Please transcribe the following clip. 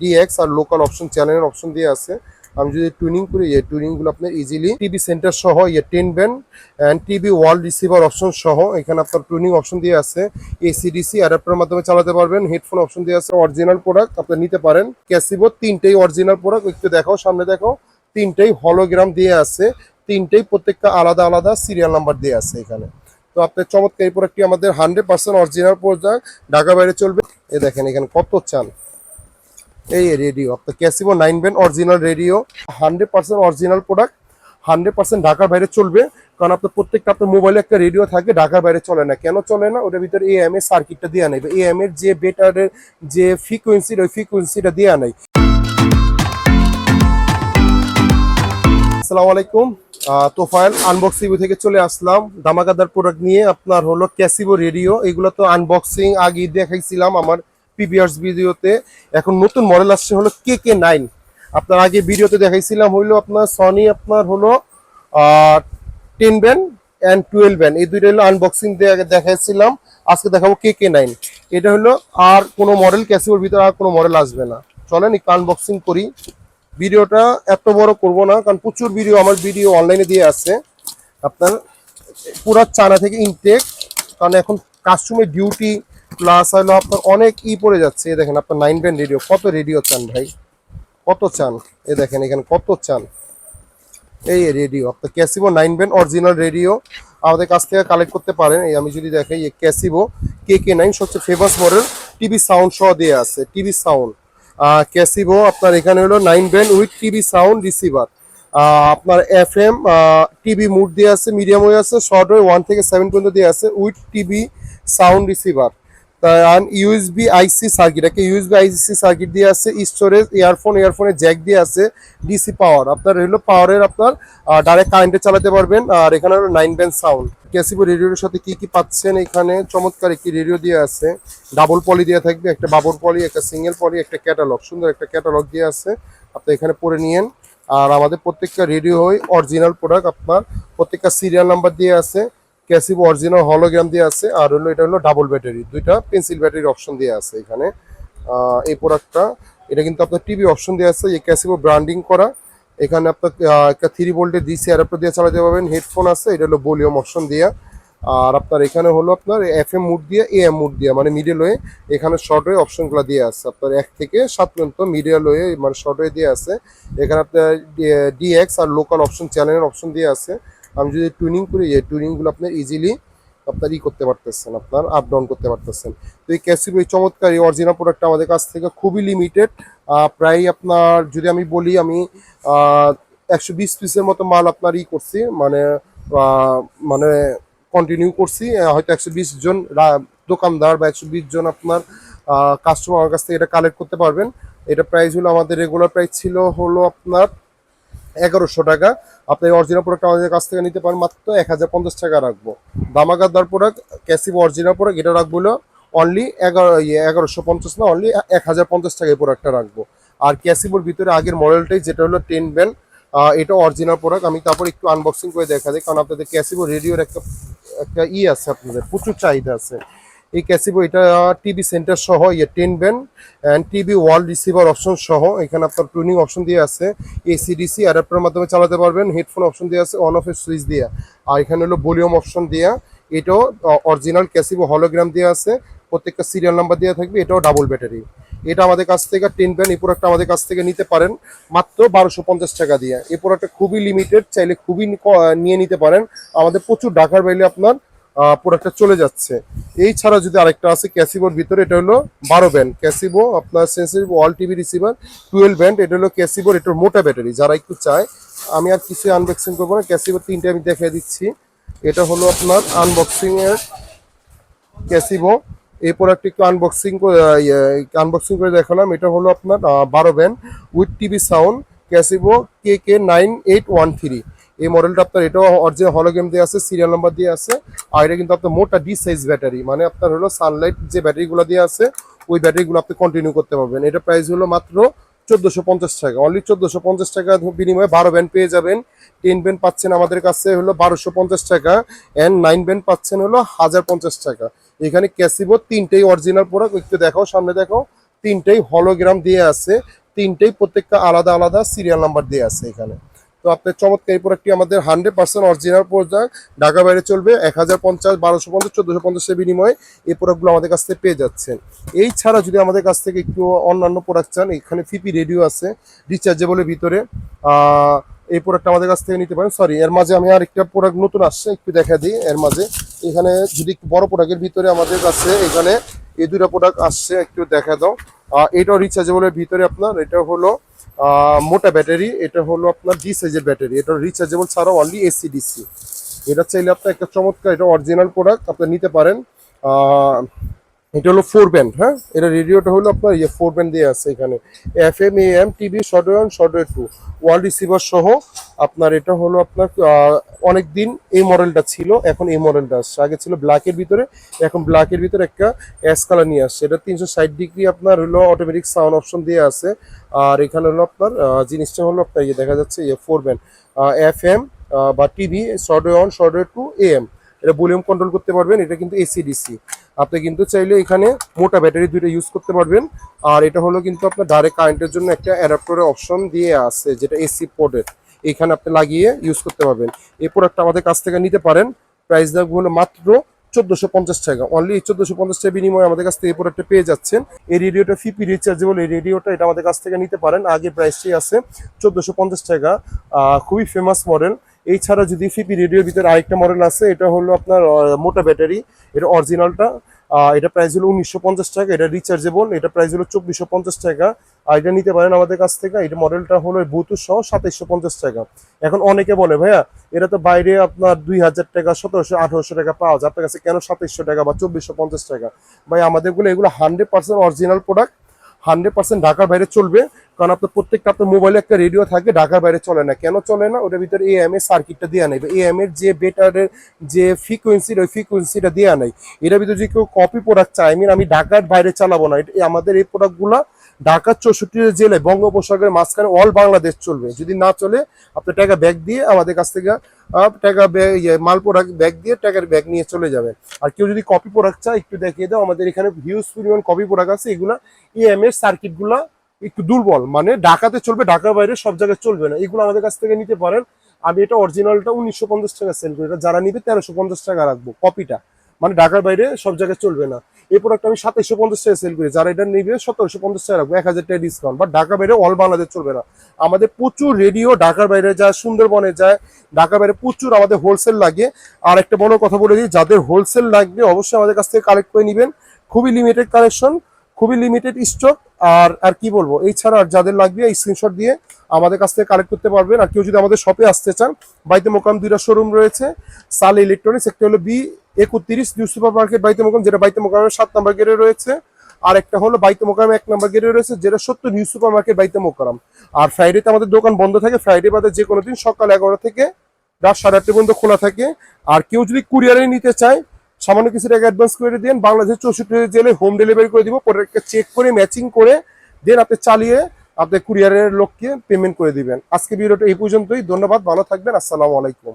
Dx আর local option চ্যানেলের option দিয়ে আছে। আমি যদি টুনিং করি, এই টুনিংগুলো আপনার ইজিলি টিভি সেন্টার সহ ইয়ে ten band and TV wall receiver option সহ, এখানে আপনার টুনিং অপশন দিয়ে আছে। এসিডিসি অ্যাডাপ্টারের মাধ্যমে চালাতে পারবেন হেডফোন অপশন দিয়ে আছে। অরিজিনাল প্রোডাক্ট আপনি নিতে পারেন। ক্যাসিবো তিনটেই অরিজিনাল প্রোডাক্ট একটু দেখাও, সামনে দেখো তিনটেই হলোগ্রাম দিয়ে আছে। তিনটেই প্রত্যেকটা আলাদা আলাদা সিরিয়াল নাম্বার দিয়ে আছে এখানে। তো আপনার চমৎকার এই প্রোডাক্টটি আমাদের hundred percent original product Dhaka বাইরে চলবে। এ দেখেন এখানে কত চান এই রেডিও আপনার ক্যাসিবো nine band original radio hundred percent original product hundred percent ঢাকার বাইরে চলবে। কারণ আপনার প্রত্যেকটা আপনার মোবাইলে একটা রেডিও থাকে, ঢাকার বাইরে চলে না। কেন চলে না? ওটার ভিতরে এ এম এর সার্কিটটা দেওয়া নেই। এ এম এর যে বেটারের যে ফ্রিকুয়েন্সি ওই ফ্রিকুয়েন্সিটা দেওয়া নেই। আসসালামু আলাইকুম। তোফায়েল আনবক্সিং থেকে চলে আসলাম। দামাকাদার প্রোডাক্ট নিয়ে আপনার হলো ক্যাসিবো রেডিও এগুলো তো আনবক্সিং আগে দেখাইছিলাম আমার পিবিআরস ভিডিওতে এখন নতুন মডেল আসছে হলো কে কে নাইন আপনার আগে ভিডিওতে দেখাইছিলাম হইল আপনার সনি আপনার হলো ten band and twelve band এই দুইটা হলো আনবক্সিং দেখাইছিলাম। আজকে দেখাবো কে কে নাইন এটা হলো আর কোনো মডেল ক্যাসিবোর ভিতরে আর কোনো মডেল আসবে না। চলেন একটু আনবক্সিং করি। ভিডিওটা এত বড় করব না, কারণ প্রচুর ভিডিও আমার ভিডিও অনলাইনে দিয়ে আছে। আপনার পুরা চানা থেকে ইনটেক কারণ এখন কাস্টমার ডিউটি প্লাস হলো আপনার অনেক ই পড়ে যাচ্ছে। এ দেখেন আপনার নাইন ব্যান্ড রেডিও কত রেডিও চান ভাই? কত চান? এ দেখেন এখানে কত চান? এই রেডিও আপনার ক্যাসিবো নাইন ব্যান্ড অরিজিনাল রেডিও আমাদের কাছ থেকে কালেক্ট করতে পারেন। এই আমি যদি দেখাই, এই ক্যাসিবো কে কে নাইন সবচেয়ে ফেমাস মডেল টিভি সাউন্ড সহ দিয়ে আছে টিভি সাউন্ড ক্যাসিবো আপনার এখানে হলো nine band with TV sound receiver আপনার এফ এম টিভি মুড দিয়ে আছে মিডিয়াম ওয়ে আছে শর্ট ওয়ে ওয়ান থেকে সেভেন পর্যন্ত দিয়ে আছে with TV sound receiver USB IC circuit একটা ইউএসবি আইসি সার্কিট দিয়ে আছে স্টোরেজ ইয়ারফোন ইয়ারফোনের জ্যাক দিয়ে আছে ডিসি পাওয়ার আপনার হলো পাওয়ারের আপনার ডাইরেক্ট কারেন্টে চালাতে পারবেন, আর এখানে হলো নাইন ব্যান্ড সাউন্ড ক্যাসিবো রেডিওর সাথে কি কি পাচ্ছেন এখানে? চমৎকার একটি রেডিও দিয়ে আছে ডাবল পলি দিয়ে থাকবে, একটা বাবর পলি একটা সিঙ্গেল পলি একটা ক্যাটালগ সুন্দর একটা ক্যাটালগ দিয়ে আছে। আপনি এখানে পরে নিয়েন, আর আমাদের প্রত্যেকটা রেডিও হয় অরিজিনাল প্রোডাক্ট আপনার প্রত্যেকটা সিরিয়াল নাম্বার দিয়ে আছে। ক্যাসিবো অরিজিনাল হলোগ্রাম দিয়ে আছে, আর হলো এটা হলো ডাবল ব্যাটারি দুইটা পেন্সিল ব্যাটারির অপশন দিয়ে আছে এখানে। এই প্রোডাক্টটা এটা কিন্তু আপনার টিভি অপশন দিয়ে আছে, এই ক্যাসিবো ব্র্যান্ডিং করা। এখানে আপনার একটা থ্রি ভোল্টের ডিসি অ্যাডাপ্টার দিয়ে চালাতে পারবেন হেডফোন আছে, এটা হলো ভলিউম অপশন দিয়া। আর আপনার এখানে হলো আপনার এফ এম মুড দিয়ে এ এম মুড দিয়ে মানে মিডল ওয়ে এখানে শর্ট ওয়ে অপশনগুলো দিয়ে আছে। আপনার এক থেকে সাত পর্যন্ত মিডিয়াল ওয়ে মানে শর্ট ওয়ে দিয়ে আছে। এখানে আপনার ডিএক্স আর লোকাল অপশন চ্যানেলের অপশন দিয়ে আছে। আমি যদি টুনিং করি, এই টুনিংগুলো আপনার ইজিলি আপনার ই করতে পারতেছেন, আপনার আপ ডাউন করতে পারতেছেন। তো এই ক্যাসিবো এই চমৎকার, এই অরিজিনাল প্রোডাক্টটা আমাদের কাছ থেকে খুবই লিমিটেড প্রায় আপনার যদি আমি বলি আমি একশো বিশ পিসের মতো মাল আপনার ই করছি মানে মানে কন্টিনিউ করছি হয়তো একশো বিশ জন দোকানদার বা একশো বিশ জন আপনার কাস্টমার কাছ থেকে এটা কালেক্ট করতে পারবেন। এটা প্রাইস হলো আমাদের রেগুলার প্রাইস ছিল হলো আপনার এগারোশো টাকা। আপনি অরিজিনাল প্রোডাক্ট আমাদের কাছ থেকে নিতে পারেন মাত্র এক হাজার পঞ্চাশ টাকা রাখব। দামাকাদার প্রোডাক্ট ক্যাসিভ অরিজিনাল প্রোডাক্ট এটা রাখব অনলি এগারো ইয়ে এগারোশো পঞ্চাশ না অনলি এক হাজার পঞ্চাশ টাকা এই প্রোডাক্টটা রাখব। আর ক্যাসিবোর ভিতরে আগের মডেলটাই যেটা হলো টেন ব্যান্ড এটা অরিজিনাল প্রোডাক্ট আমি তারপর একটু আনবক্সিং করে দেখা দিই, কারণ আপনাদের ক্যাসিবো রেডিওর একটা একটা ই আছে আপনাদের, প্রচুর চাহিদা আছে। এই ক্যাসিবো এটা টিভি সেন্টার সহ ইয়ে ten band and TV wall receiver option সহ এখানে আপনার টুনিং অপশন দিয়ে আছে এসিডিসি অ্যাডাপ্টারের মাধ্যমে চালাতে পারবেন হেডফোন অপশন দিয়ে আছে অন অফের সুইচ দিয়ে। আর এখানে হলো ভলিউম অপশন দিয়া, এটাও অরিজিনাল ক্যাসিবো হলোগ্রাম দিয়ে আছে, প্রত্যেকটা সিরিয়াল নাম্বার দেওয়া থাকবে, এটাও ডাবল ব্যাটারি এটা আমাদের কাছ থেকে টেন ব্যান্ড এই প্রোডাক্টটা আমাদের কাছ থেকে নিতে পারেন, মাত্র বারোশো পঞ্চাশ টাকা দিয়ে। এই প্রোডাক্টটা খুবই লিমিটেড চাইলে খুবই নিয়ে নিতে পারেন। আমাদের প্রচুর ঢাকার বাইরে আপনার প্রোডাক্টটা চলে যাচ্ছে। এই ছাড়া যদি আরেকটা আছে ক্যাসিবোর ভিতরে এটা হলো বারো ব্যান্ড ক্যাসিবো আপনার sensitive wall TV receiver twelve band এটা হলো ক্যাসিবোর এটার মোটা ব্যাটারি যারা একটু চায়, আমি আর কিছু আনবক্সিং করব না ক্যাসিবোর তিনটে আমি দেখিয়ে দিচ্ছি। এটা হলো আপনার আনবক্সিংয়ের ক্যাসিবো এই প্রোডাক্ট একটু আনবক্সিং আনবক্সিং করে দেখালাম। এটা হলো আপনার বারো band with TV sound ক্যাসিবো K K nine eight one three এই মডেলটা আপনার এটাও অরিজিনাল হলোগ্রাম দিয়ে আছে সিরিয়াল নাম্বার দিয়ে আছে, আর এটা কিন্তু আপনার মোটা ডি সাইজ ব্যাটারি মানে আপনার হলো সানলাইট যে ব্যাটারিগুলো দিয়ে আছে, ওই ব্যাটারিগুলো আপনি কন্টিনিউ করতে পারবেন। এটা প্রাইস হলো মাত্র চোদ্দোশো পঞ্চাশ টাকা। অনলি চোদ্দোশো পঞ্চাশ টাকা বিনিময়ে বারো ব্যান্ড পেয়ে যাবেন। টেন ব্যান্ড পাচ্ছেন আমাদের কাছে হলো বারোশো পঞ্চাশ টাকা অ্যান্ড নাইন ব্যান্ড পাচ্ছেন হলো হাজার পঞ্চাশ টাকা। এখানে ক্যাসিবো তিনটেই অরিজিনাল প্রোডাক্ট একটু দেখাও, সামনে দেখো তিনটেই হলোগ্রাম দিয়ে আছে, তিনটেই প্রত্যেকটা আলাদা আলাদা সিরিয়াল নাম্বার দিয়ে আছে এখানে। তো আপনার চমৎকার এই প্রোডাক্টটি আমাদের hundred percent original product Dhaka বাইরে চলবে এক হাজার পঞ্চাশ, বারোশো পঞ্চাশ, চোদ্দোশো পঞ্চাশের বিনিময়ে এই প্রোডাক্টগুলো আমাদের কাছ থেকে পেয়ে যাচ্ছেন। এই ছাড়া যদি আমাদের কাছ থেকে একটু অন্যান্য প্রোডাক্ট চান, এখানে ফিপি রেডিও আছে রিচার্জেবলের ভিতরে। এই প্রোডাক্ট আমাদের কাছ থেকে নিতে পারেন। সরি এর মাঝে আমি আরেকটা প্রোডাক্ট নতুন আসছে, একটু দেখা দিই এর মাঝে। এখানে যদি বড় প্রোডাক্টের ভিতরে আমাদের কাছে এখানে এই দুটা প্রোডাক্ট আসছে, একটু দেখা দাও। এটাও রিচার্জেবলের ভিতরে আপনার, এটা হলো মোটা ব্যাটারি, এটা হলো আপনার ডি সাইজের ব্যাটারি। এটা রিচার্জেবল ছাড়াও অনলি এসি ডিসি এটা চাইলে আপনার একটা চমৎকার, এটা অরিজিনাল প্রোডাক্ট আপনি নিতে পারেন। এটা হলো ফোর ব্যান্ড হ্যাঁ? এটা রেডিওটা হলো আপনার ইয়ে ফোর ব্যান্ড দিয়ে আছে এখানে। F M A M TV short one short two wall receiver সহ আপনার এটা হলো আপনার অনেক দিন এই মডেলটা ছিল, এখন এই মডেলটা আসছে। আগে ছিল ব্ল্যাকের ভিতরে, এখন ব্ল্যাকের ভিতরে একটা অ্যাশ কালার নিয়ে আসছে। এটা তিনশো ষাট ডিগ্রি আপনার হলো অটোমেটিক সাউন্ড অপশন দিয়ে আছে। আর এখানে হলো আপনার জিনিসটা হলো আপনার ইয়ে দেখা যাচ্ছে ইয়ে ফোর ব্যান্ড এফ এম বা TV short one short two A M এটা ভলিউম কন্ট্রোল করতে পারবেন, এটা কিন্তু এসি ডিসি আপনি কিন্তু চাইলে এখানে মোটা ব্যাটারি দুইটা ইউজ করতে পারবেন। আর এটা হলো কিন্তু আপনার ডাইরেক্ট কারেন্টের জন্য একটা অ্যাডাপ্টারের অপশন দিয়ে আছে, যেটা এসি পোর্টের এখানে আপনি লাগিয়ে ইউজ করতে পারবেন। এই প্রোডাক্টটা আমাদের কাছ থেকে নিতে পারেন। প্রাইস দাম হলো মাত্র চোদ্দোশো পঞ্চাশ টাকা। অনলি চোদ্দোশো পঞ্চাশ টাকা বিনিময়ে আমাদের কাছ থেকে এই প্রোডাক্টটা পেয়ে যাচ্ছেন। এই রেডিওটা ফিপি রিচার্জেবল এই রেডিওটা এটা আমাদের কাছ থেকে নিতে পারেন। আগে প্রাইসটি আছে চোদ্দোশো পঞ্চাশ টাকা। খুবই ফেমাস মডেল এই ছাড়া যদি ফিপি রেডিওর ভিতরে আরেকটা মডেল আছে, এটা হলো আপনার মোটা ব্যাটারি। এটা অরিজিনালটা এটা প্রাইস হলো উনিশশো পঞ্চাশ টাকা, এটা রিচার্জেবল এটা প্রাইস হলো চব্বিশশো পঞ্চাশ টাকা। আর এটা নিতে পারেন আমাদের কাছ থেকে, এটা মডেলটা হলো বুতুর সহ সাতাইশশো পঞ্চাশ টাকা। এখন অনেকে বলে, ভাইয়া, এটা তো বাইরে আপনার দুই হাজার টাকা, সতেরোশো, আঠারোশো টাকা পাওয়া যায়। আপনার কাছে কেন সাতাইশশো টাকা বা চব্বিশশো পঞ্চাশ টাকা? ভাই আমাদেরগুলো এগুলো hundred percent original product hundred percent ঢাকার বাইরে চলবে। কারণ আপনার প্রত্যেকটা আপনার মোবাইলে একটা রেডিও থাকে, ঢাকার বাইরে চলে না। কেন চলে না? ওটার ভিতরে এএম এর সার্কিটটা দেওয়া নেই। এএম এর যে বেটারের যে ফ্রিকোয়েন্সির ওই ফ্রিকোয়েন্সিটা দেওয়া নেই। এটার ভিতরে যদি কেউ কপি প্রোডাক্ট চায় আই মিন আমি ঢাকার বাইরে চালাবো না। আমাদের এই প্রোডাক্টগুলো ঢাকার চৌষট্টি জেলায় বঙ্গোপসাগরের মাঝখানে অল বাংলাদেশ চলবে। যদি না চলে আপনার টাকা ব্যাগ দিয়ে আমাদের কাছ থেকে টাকা ইয়ে মাল প্রোডাক্ট ব্যাগ দিয়ে টাকার ব্যাগ নিয়ে চলে যাবেন। আর কেউ যদি কপি প্রোডাক্ট চায়, একটু দেখিয়ে দাও, আমাদের এখানে হিউজ পরিমাণ কপি প্রোডাক্ট আছে। এগুলা ইএম এর সার্কিটগুলো একটু দুর্বল। মানে ঢাকাতে চলবে, ঢাকার বাইরে সব জায়গায় চলবে না। এগুলো আমাদের কাছ থেকে নিতে পারেন। আমি এটা অরিজিনালটা উনিশশো পঞ্চাশ টাকা সেল করি। এটা যারা নিবে, তেরোশো পঞ্চাশ টাকা রাখব কপিটা মানে ঢাকার বাইরে সব জায়গায় চলবে না। এই প্রোডাক্ট আমি সাতাইশশো পঞ্চাশ টাকা সেল করি। যারা এটা নিবে, সতেরোশো পঞ্চাশ টাকা রাখব। এক হাজার টাকা ডিসকাউন্ট বা ঢাকা বাইরে অল বাংলাদেশ চলবে না। আমাদের প্রচুর রেডিও ঢাকার বাইরে যায়, সুন্দরবনে যায়। ঢাকার বাইরে প্রচুর আমাদের হোলসেল লাগে। আর একটা বড় কথা বলে দিই, যাদের হোলসেল লাগবে, অবশ্যই আমাদের কাছ থেকে কালেক্ট করে নেবেন। খুবই লিমিটেড কালেকশন খুবই লিমিটেড স্টক আর আর কি বলব? এই ছাড়া আর যাদের লাগবে এই স্ক্রিনশট দিয়ে আমাদের কাছ থেকে কালেক্ট করতে পারবেন। আর কেউ যদি আমাদের শপে আসতে চান, বাইতে মোকাম দুইটা শোরুম রয়েছে। সাল ইলেকট্রনিক্স একটা হলো বি একত্রিশ নিউ সুপার মার্কেট বাইতে মোকাম, যেটা বাইতে মোকামের সাত নাম্বার গেটে রয়েছে। আর একটা হলো বাইতে মোকাম এক নাম্বার গেটে রয়েছে, যেটা সত্য নিউ সুপার মার্কেট বাইতে মোকাম। আর ফ্রাইডেতে আমাদের দোকান বন্ধ থাকে। ফ্রাইডে বাদে যে কোনো দিন সকাল এগারোটা থেকে রাত সাড়ে আটটা পর্যন্ত খোলা থাকে। আর কেউ যদি কুরিয়ারে নিতে চায় সামান্য কিছু টাকা অ্যাডভান্স করে দিন, বাংলাদেশের চৌষট্টি জেলে হোম ডেলিভারি করে দিব প্রোডাক্টকে চেক করে ম্যাচিং করে দেন আপনি চালিয়ে আপনি কুরিয়ারের লোককে পেমেন্ট করে দিবেন। আজকে ভিডিওটা এই পর্যন্তই, ধন্যবাদ, ভালো থাকবেন, আসসালামু আলাইকুম।